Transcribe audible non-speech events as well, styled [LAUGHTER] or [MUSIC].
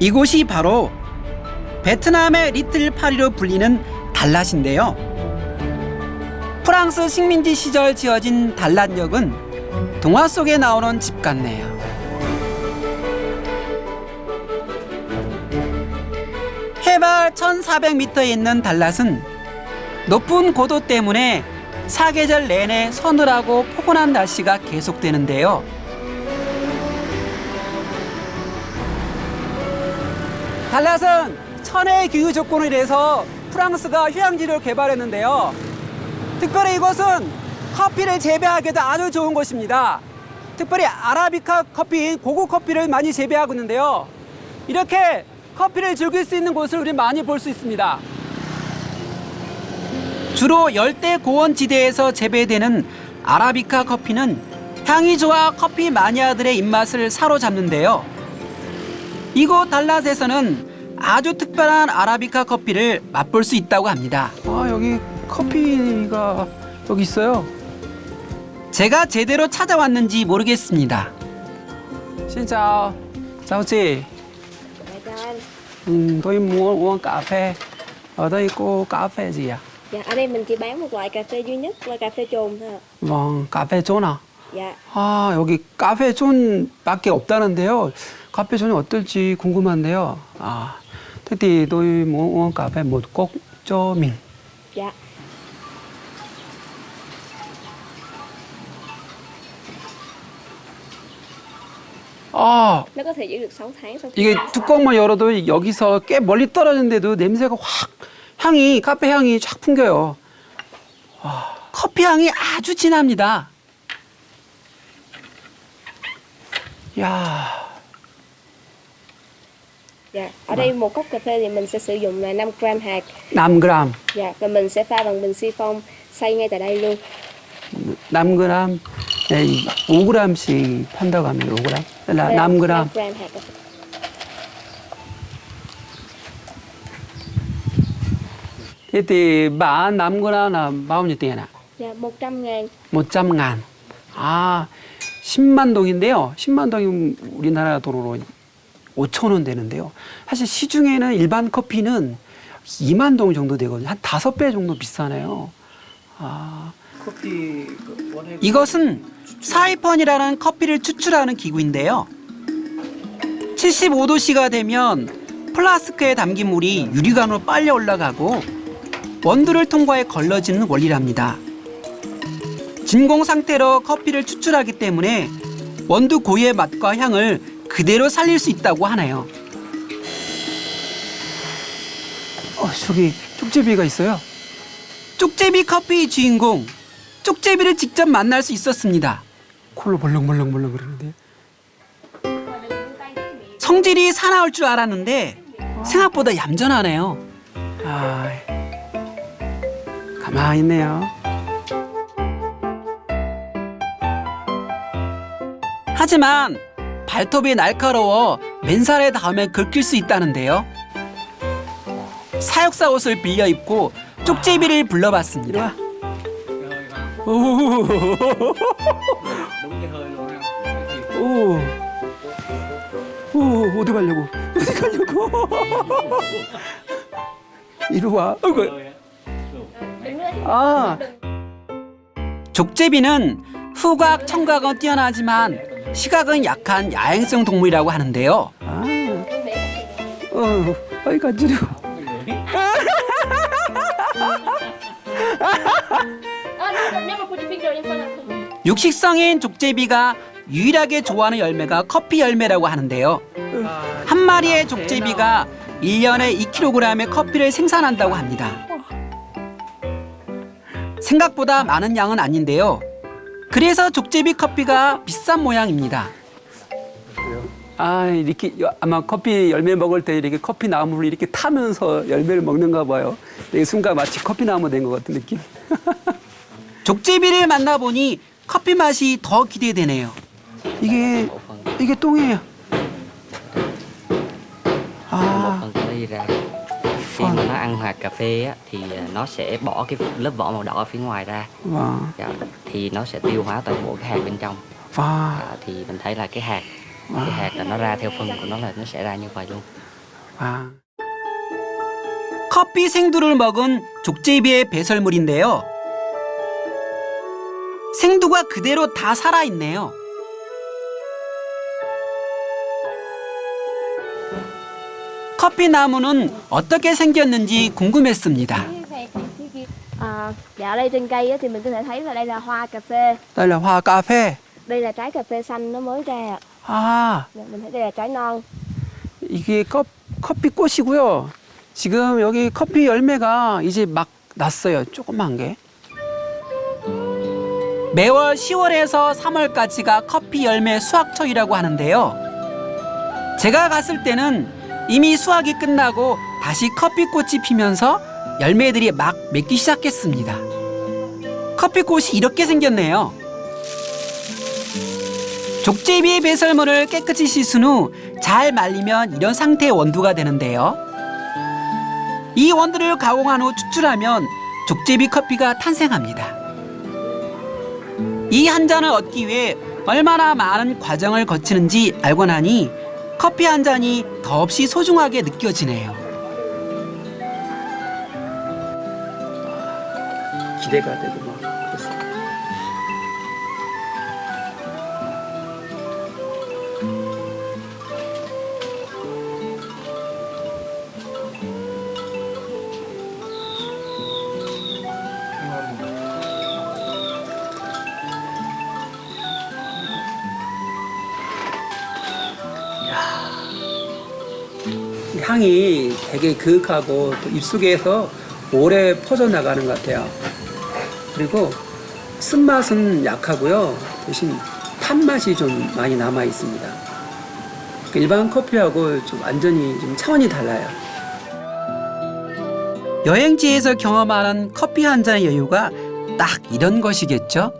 이곳이 바로 베트남의 리틀 파리로 불리는 달랏인데요. 프랑스 식민지 시절 지어진 달랏역은 동화 속에 나오는 집 같네요. 해발 1,400m에 있는 달랏은 높은 고도 때문에 사계절 내내 서늘하고 포근한 날씨가 계속되는데요. 달랏은 천혜의 기후 조건을 인해서 프랑스가 휴양지를 개발했는데요. 특별히 이곳은 커피를 재배하기에도 아주 좋은 곳입니다. 특별히 아라비카 커피인 고급 커피를 많이 재배하고 있는데요. 이렇게 커피를 즐길 수 있는 곳을 우리 많이 볼 수 있습니다. 주로 열대 고원 지대에서 재배되는 아라비카 커피는 향이 좋아 커피 마니아들의 입맛을 사로잡는데요. 이곳 달랏에서는 아주 특별한 아라비카 커피를 맛볼 수 있다고 합니다. 아 여기 커피가 여기 있어요. 제가 제대로 찾아왔는지 모르겠습니다. 진짜 anh. Ừ, tôi muốn uống cà phê. Ở đây có cà phê gì à? Dạ ở đây mình chỉ bán một loại cà phê duy nhất là cà phê trồn thôi ạ. vâng, 카페 존아. Dạ. 아, 여기 카페 존밖에 없다는데요. 카페 존이 어떨지 궁금한데요. 아, cà phê một cốc cho mình. Dạ. 아, Nó có thể giữ được 6 tháng sau khi 이게 뚜껑만 열어도 여기서 꽤 멀리 떨어졌는데도 냄새가 확 향이 카페 향이 쫙 풍겨요. 와, 커피 향이 아주 진합니다. 야, Dạ. Ở đây một cốc cà phê thì mình sẽ sử dụng là 5 gram hạt. 5g, Dạ. Và mình sẽ pha bằng bình siphon xay ngay tại đây luôn. 5g, 네, 5g씩 판다고 합니다. 5g. là Đây là 5g. 5 gram hạt cà phê. Thế thì bán 5g là bao nhiêu tiền ạ? Dạ 100 ngàn. 100 ngàn. 아, 10만 동인데요. 10만 동이면 우리나라 돈으로 5천 원 되는데요. 사실 시중에는 일반 커피는 2만 동 정도 되거든요. 한 다섯 배 정도 비싸네요. 아. 커피 이것은 사이펀이라는 커피를 추출하는 기구인데요. 75도씨가 되면 플라스크에 담긴 물이 유리관으로 빨려 올라가고 원두를 통과해 걸러지는 원리랍니다. 진공 상태로 커피를 추출하기 때문에 원두 고유의 맛과 향을 그대로 살릴 수 있다고 하네요. 어, 저기 쪽제비가 있어요. 쪽제비 커피 주인공 쪽제비를 직접 만날 수 있었습니다. 콜로 벌렁벌렁벌렁 그러는데 성질이 사나울 줄 알았는데 생각보다 얌전하네요. 아, 가만히 있네요. 하지만 발톱이 날카로워 맨살에 닿으면 긁힐 수 있다는데요. 사육사 옷을 빌려 입고 쪽제비를 불러봤습니다. 오, 오, 오, 어디 가려고? 어디 가려고? 이리 와. 아, 족제비는 후각, 청각은 뛰어나지만 시각은 약한 야행성 동물이라고 하는데요. 아, 어, 어이 간지러. 육식성인 족제비가 유일하게 좋아하는 열매가 커피 열매라고 하는데요. 한 마리의 족제비가 1년에 2kg의 커피를 생산한다고 합니다. 생각보다 많은 양은 아닌데요. 그래서 족제비 커피가 비싼 모양입니다. 아 이렇게 아마 커피 열매 먹을 때 이렇게 커피 나무를 이렇게 타면서 열매를 먹는가 봐요. 이 순간 마치 커피 나무 된 것 같은 느낌. [LAUGHS] 족제비를 만나보니 커피 맛이 더 기대되네요. 이게 이게 똥이에요. 아, phần cà ri ra khi Vâng. mà nó ăn hạt cà phê á, thì à, nó sẽ bỏ cái lớp vỏ màu đỏ ở phía ngoài ra 와, dạ, thì nó sẽ tiêu hóa toàn bộ cái hạt bên trong 와, à, thì mình thấy là cái hạt cái hạt là nó ra theo phân của nó là nó sẽ ra như vậy luôn 아. 커피 생두를 먹은 족제비의 배설물인데요. 생두가 그대로 다 살아있네요. 커피 나무는 어떻게 생겼는지 궁금했습니다. À, dạ ở đây trên cây á, thì mình có thể thấy là đây là hoa cà phê đây là hoa cà phê. đây là trái cà phê xanh nó mới ra 아, Dạ, mình thấy đây là trái non 이게 컵, 커피 꽃이고요. 지금 여기 커피 열매가 이제 막 났어요. 조그만 게. 매월 10월에서 3월까지가 커피 열매 수확철이라고 하는데요. 제가 갔을 때는 이미 수확이 끝나고 다시 커피꽃이 피면서 열매들이 막 맺기 시작했습니다. 커피꽃이 이렇게 생겼네요. 족제비의 배설물을 깨끗이 씻은 후 잘 말리면 이런 상태의 원두가 되는데요. 이 원두를 가공한 후 추출하면 족제비 커피가 탄생합니다. 이 한 잔을 얻기 위해 얼마나 많은 과정을 거치는지 알고 나니 커피 한 잔이 더없이 소중하게 느껴지네요. 기대가 되고 막 그랬어 향이 되게 그윽하고 또 입속에서 오래 퍼져나가는 것 같아요. 그리고 쓴맛은 약하고요. 대신 탄맛이 좀 많이 남아 있습니다. 그 일반 커피하고 좀 완전히 좀 차원이 달라요. 여행지에서 경험하는 커피 한 잔의 여유가 딱 이런 것이겠죠?